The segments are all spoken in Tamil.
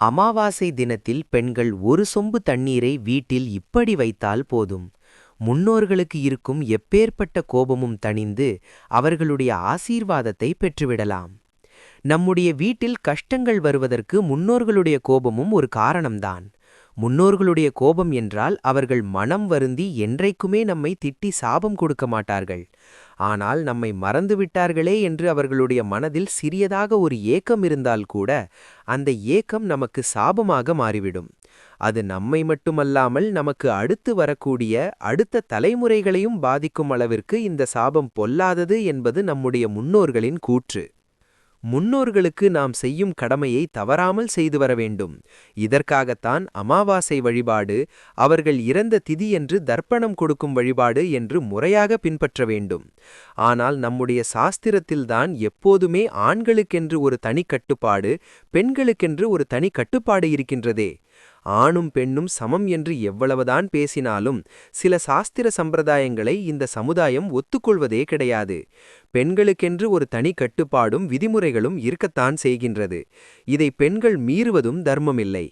அமாவாசை தினத்தில் பெண்கள் ஒரு சொம்பு தண்ணீரை வீட்டில் இப்படி வைத்தால் போதும். முன்னோர்களுக்கு இருக்கும் எப்பேற்பட்ட கோபமும் தணிந்து அவர்களுடைய ஆசீர்வாதத்தை பெற்றுவிடலாம். நம்முடைய வீட்டில் கஷ்டங்கள் வருவதற்கு முன்னோர்களுடைய கோபமும் ஒரு காரணம்தான். முன்னோர்களுடைய கோபம் என்றால் அவர்கள் மனம் வருந்தி என்றைக்குமே நம்மை திட்டி சாபம் கொடுக்க மாட்டார்கள். ஆனால் நம்மை மறந்துவிட்டார்களே என்று அவர்களுடைய மனதில் சிறியதாக ஒரு ஏக்கம் இருந்தால் கூட அந்த ஏக்கம் நமக்கு சாபமாக மாறிவிடும். அது நம்மை மட்டுமல்லாமல் நமக்கு அடுத்து வரக்கூடிய அடுத்த தலைமுறைகளையும் பாதிக்கும் அளவிற்கு இந்த சாபம் பொல்லாதது என்பது நம்முடைய முன்னோர்களின் கூற்று. முன்னோர்களுக்கு நாம் செய்யும் கடமையை தவறாமல் செய்து வர வேண்டும். இதற்காகத்தான் அமாவாசை வழிபாடு அவர்கள் இறந்த திதி என்று தர்ப்பணம் கொடுக்கும் வழிபாடு என்று முறையாக பின்பற்ற வேண்டும். ஆனால் நம்முடைய சாஸ்திரத்தில்தான் எப்போதுமே ஆண்களுக்கென்று ஒரு தனி கட்டுப்பாடு பெண்களுக்கென்று ஒரு தனி கட்டுப்பாடு இருக்கின்றதே. ஆணும் பெண்ணும் சமம் என்று எவ்வளவுதான் பேசினாலும் சில சாஸ்திர சம்பிரதாயங்களை இந்த சமுதாயம் ஒத்துக்கொள்வதே கிடையாது. பெண்களுக்கென்று ஒரு தனி கட்டுப்பாடும் விதிமுறைகளும் இருக்கத்தான் செய்கின்றது. இதை பெண்கள் மீறுவதும் தர்மமில்லை.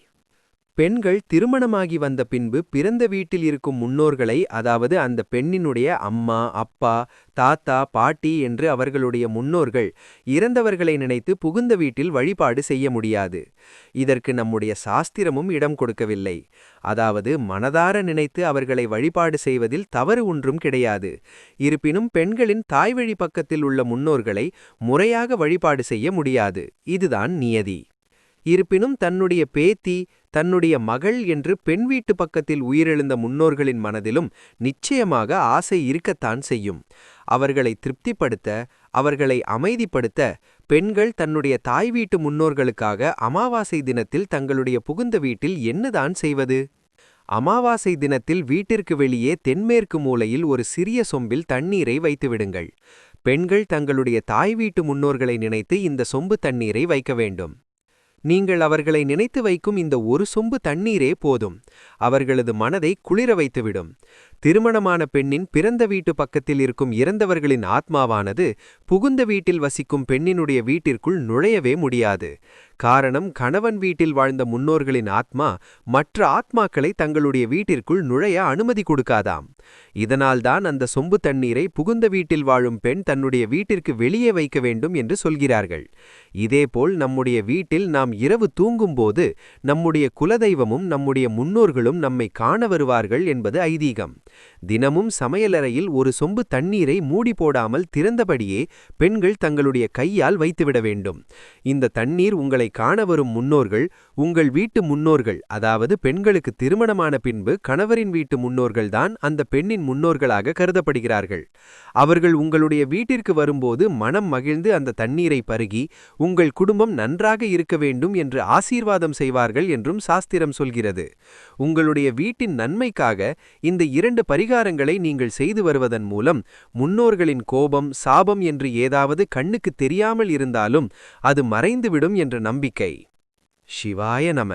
பெண்கள் திருமணமாகி வந்த பின்பு பிறந்த வீட்டில் இருக்கும் முன்னோர்களை அதாவது அந்த பெண்ணினுடைய அம்மா அப்பா தாத்தா பாட்டி என்று அவர்களுடைய முன்னோர்கள் இறந்தவர்களை நினைத்து புகுந்த வீட்டில் வழிபாடு செய்ய முடியாது. இதற்கு நம்முடைய சாஸ்திரமும் இடம் கொடுக்கவில்லை. அதாவது மனதார நினைத்து அவர்களை வழிபாடு செய்வதில் தவறு ஒன்றும் கிடையாது. இருப்பினும் பெண்களின் தாய்வழி பக்கத்தில் உள்ள முன்னோர்களை முறையாக வழிபாடு செய்ய முடியாது. இதுதான் நியதி. இருப்பினும் தன்னுடைய பேத்தி தன்னுடைய மகள் என்று பெண் வீட்டு பக்கத்தில் உயிரெழுந்த முன்னோர்களின் மனதிலும் நிச்சயமாக ஆசை இருக்கத்தான் செய்யும். அவர்களை திருப்திப்படுத்த அவர்களை அமைதிப்படுத்த பெண்கள் தன்னுடைய தாய் வீட்டு முன்னோர்களுக்காக அமாவாசை தினத்தில் தங்களுடைய புகுந்த வீட்டில் என்னதான் செய்வது? அமாவாசை தினத்தில் வீட்டிற்கு வெளியே தென்மேற்கு மூலையில் ஒரு சிறிய சொம்பில் தண்ணீரை வைத்துவிடுங்கள் பெண்கள் தங்களுடைய தாய் வீட்டு முன்னோர்களை நினைத்து இந்த சொம்பு தண்ணீரை வைக்க வேண்டும். நீங்கள் அவர்களை நினைத்து வைக்கும் இந்த ஒரு சொம்பு தண்ணீரே போதும். அவர்களது மனதை குளிர வைத்துவிடும். திருமணமான பெண்ணின் பிறந்த வீட்டு பக்கத்தில் இருக்கும் இறந்தவர்களின் ஆத்மாவானது புகுந்த வீட்டில் வசிக்கும் பெண்ணினுடைய வீட்டிற்குள் நுழையவே முடியாது. காரணம் கணவன் வீட்டில் வாழ்ந்த முன்னோர்களின் ஆத்மா மற்ற ஆத்மாக்களை தங்களுடைய வீட்டிற்குள் நுழைய அனுமதி கொடுக்காதாம். இதனால்தான் அந்த சொம்பு தண்ணீரை புகுந்த வீட்டில் வாழும் பெண் தன்னுடைய வீட்டிற்கு வெளியே வைக்க வேண்டும் என்று சொல்கிறார்கள். இதேபோல் நம்முடைய வீட்டில் நாம் இரவு தூங்கும்போது நம்முடைய குலதெய்வமும் நம்முடைய முன்னோர்களும் நம்மை காண வருவார்கள் என்பது ஐதீகம். தினமும் சமையலறையில் ஒரு சொம்பு தண்ணீரை மூடி போடாமல் திறந்தபடியே பெண்கள் தங்களுடைய கையால் வைத்துவிட வேண்டும். இந்த தண்ணீர் உங்களை காண வரும் முன்னோர்கள் உங்கள் வீட்டு முன்னோர்கள் அதாவது பெண்களுக்கு திருமணமான பின்பு கணவரின் வீட்டு முன்னோர்கள்தான் அந்த பெண்ணின் முன்னோர்களாக கருதப்படுகிறார்கள். அவர்கள் உங்களுடைய வீட்டிற்கு வரும்போது மனம் மகிழ்ந்து அந்த தண்ணீரை பருகி உங்கள் குடும்பம் நன்றாக இருக்க வேண்டும் என்று ஆசீர்வாதம் செய்வார்கள் என்றும் சாஸ்திரம் சொல்கிறது. உங்களுடைய வீட்டின் நன்மைக்காக இந்த இரண்டு பரிகாரங்களை நீங்கள் செய்து வருவதன் மூலம் முன்னோர்களின் கோபம் சாபம் என்று ஏதாவது கண்ணுக்கு தெரியாமல் இருந்தாலும் அது மறைந்துவிடும் என்ற நம்பிக்கை. சிவாய நம.